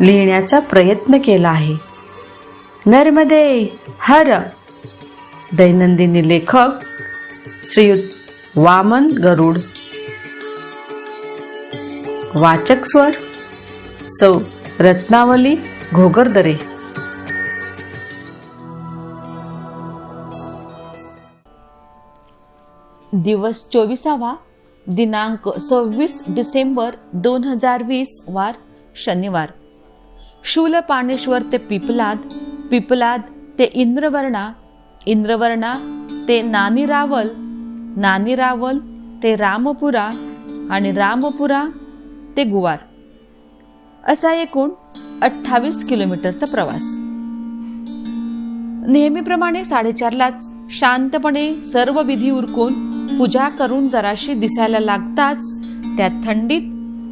लिहिण्याचा प्रयत्न केला आहे. नर्मदे हर. दैनंदिनी लेखक श्रीयुत वामन गरुड. वाचक स्वर सौ रत्नावली घोगरदरे. दिवस चोवीसावा दिनांक सव्वीस डिसेंबर दोन हजार वीस वार शनिवार. शूलपाणेश्वर ते पिपलाद पिपलाद ते इंद्रवर्णा इंद्रवर्णा ते नानी रावल नानी रावल ते रामपुरा आणि रामपुरा ते गुवार. असा एकूण अठ्ठावीस किलोमीटरचा प्रवास. नेहमीप्रमाणे साडेचारलाच शांतपणे सर्व विधी उरकून पूजा करून जराशी दिसायला लागताच त्या थंडीत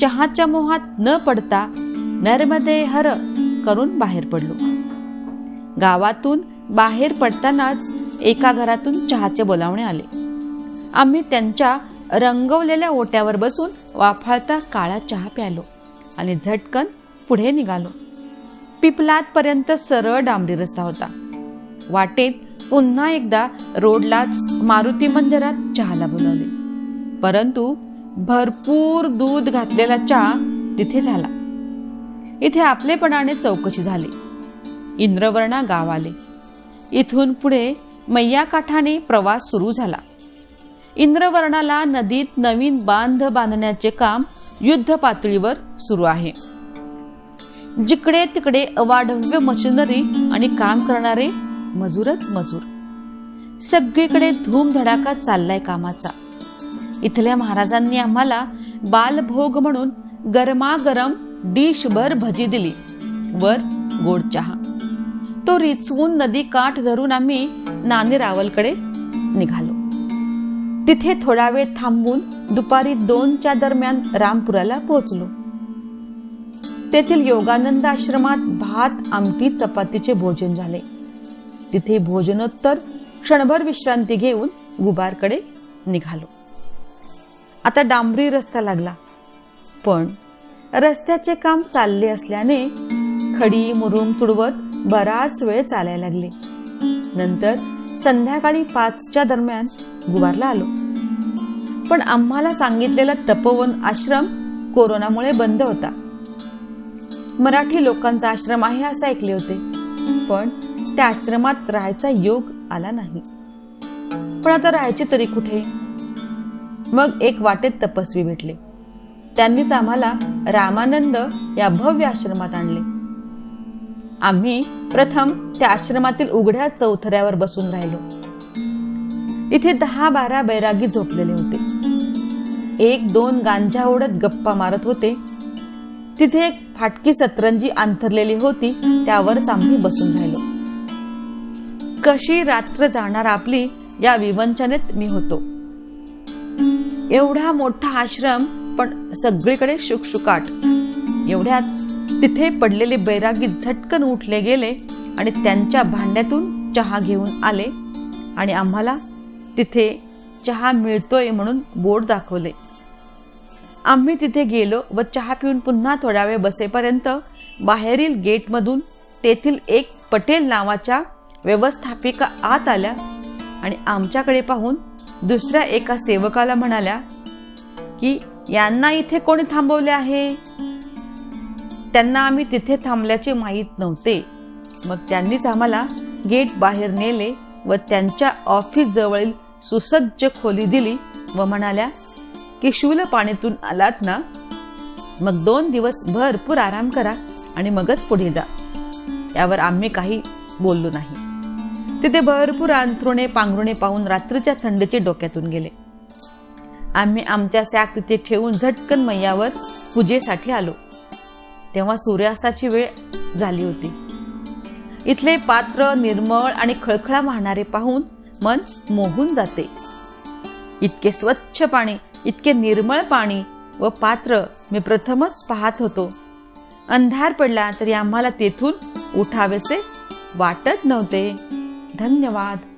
चहाच्या मोहात न पडता नर्मदे हर करून बाहेर पडलो. गावातून बाहेर पडतानाच एका घरातून चहाचे बोलावणे आले. आम्ही त्यांच्या रंगवलेल्या ओट्यावर बसून वाफाळता काळा चहा प्यालो आणि झटकन पुढे निघालो. पिपलातपर्यंत सरळ डांबरी रस्ता होता. वाटेत पुन्हा एकदा रोडलाच मारुती मंदिरात चहाला बोलावले. परंतु भरपूर दूध घातलेला चहा तिथे झाला. इथे आपलेपणाने चौकशी झाली. इंद्रवर्णा गाव आले इथून पुढे मैयाकाठाने प्रवास सुरू झाला. इंद्रवर्णाला नदीत नवीन बांध बांधण्याचे काम युद्ध पातळीवर सुरू आहे. जिकडे तिकडे अवाढव्य मशिनरी आणि काम करणारे मजूरच मजूर. सगळीकडे धूमधडाका चाललाय कामाचा. इथल्या महाराजांनी आम्हाला बालभोग म्हणून गरमागरम डिशभर भजी दिली. वर गोड चहा. तो रिचवून नदी काठ धरून आम्ही नाणे रावलकडे निघालो. तिथे थोडा वेळ थांबून दुपारी दोनच्या दरम्यान रामपुराला पोहोचलो. तेथील योगानंद आश्रमात भात आमटी चपातीचे भोजन झाले. तिथे भोजनोत्तर क्षणभर विश्रांती घेऊन गुबारकडे निघालो. आता डांबरी रस्ता लागला. पण रस्त्याचे काम चालले असल्याने खडी मुरुम तुडवत बराच वेळ चालायला लागले. नंतर संध्याकाळी पाचच्या दरम्यान गुवारला आलो. पण आम्हाला सांगितलेला तपोवन आश्रम कोरोनामुळे बंद होता. मराठी लोकांचा आश्रम आहे असं ऐकले होते. पण त्या आश्रमात राहायचा योग आला नाही. पण आता राहायचे तरी कुठे? मग एक वाटेत तपस्वी भेटले. त्यांनीच आम्हाला रामानंद या भव्य आश्रमात आणले. आम्ही प्रथम त्या आश्रमातील उघड्या चौथऱ्यावर बसून राहिलो. इथे दहा बारा बैरागी झोपलेले होते. एक दोन गांजा ओढत गप्पा मारत होते. तिथे एक फाटकी सतरंजी अंथरलेली होती त्यावरच आम्ही बसून राहिलो. कशी रात्र जाणार आपली या विवंचनेत मी होतो. एवढा मोठा आश्रम पण सगळीकडे शुकशुकाट. एवढ्यात तिथे पडलेले बैरागी झटकन उठले गेले आणि त्यांच्या भांड्यातून चहा घेऊन आले आणि आम्हाला तिथे चहा मिळतोय म्हणून बोर्ड दाखवले. आम्ही तिथे गेलो व चहा पिऊन पुन्हा थोडा वेळ बसेपर्यंत बाहेरील गेटमधून तेथील एक पटेल नावाच्या व्यवस्थापिका आत आल्या आणि आमच्याकडे पाहून दुसऱ्या एका सेवकाला म्हणाल्या की यांना इथे कोणी थांबवले आहे? त्यांना आम्ही तिथे थांबल्याचे माहीत नव्हते. मग त्यांनीच आम्हाला गेट बाहेर नेले व त्यांच्या ऑफिस जवळील सुसज्ज खोली दिली व म्हणाल्या की शूल पाणीतून आलात ना? मग दोन दिवस भरपूर आराम करा आणि मगच पुढे जा. यावर आम्ही काही बोललो नाही. तिथे भरपूर अंथरुणे पांघरुणे पाहून रात्रीच्या थंडीचे डोक्यातून गेले. आम्ही आमच्या सॅक तिथे ठेवून झटकन मैयावर पूजेसाठी आलो. तेव्हा सूर्यास्ताची वेळ झाली होती. इथले पात्र निर्मळ आणि खळखळा वाहणारे पाहून मन मोहून जाते. इतके स्वच्छ पाणी इतके निर्मळ पाणी व पात्र मी प्रथमच पाहत होतो. अंधार पडला तरी आम्हाला तेथून उठावेसे वाटत नव्हते. धन्यवाद.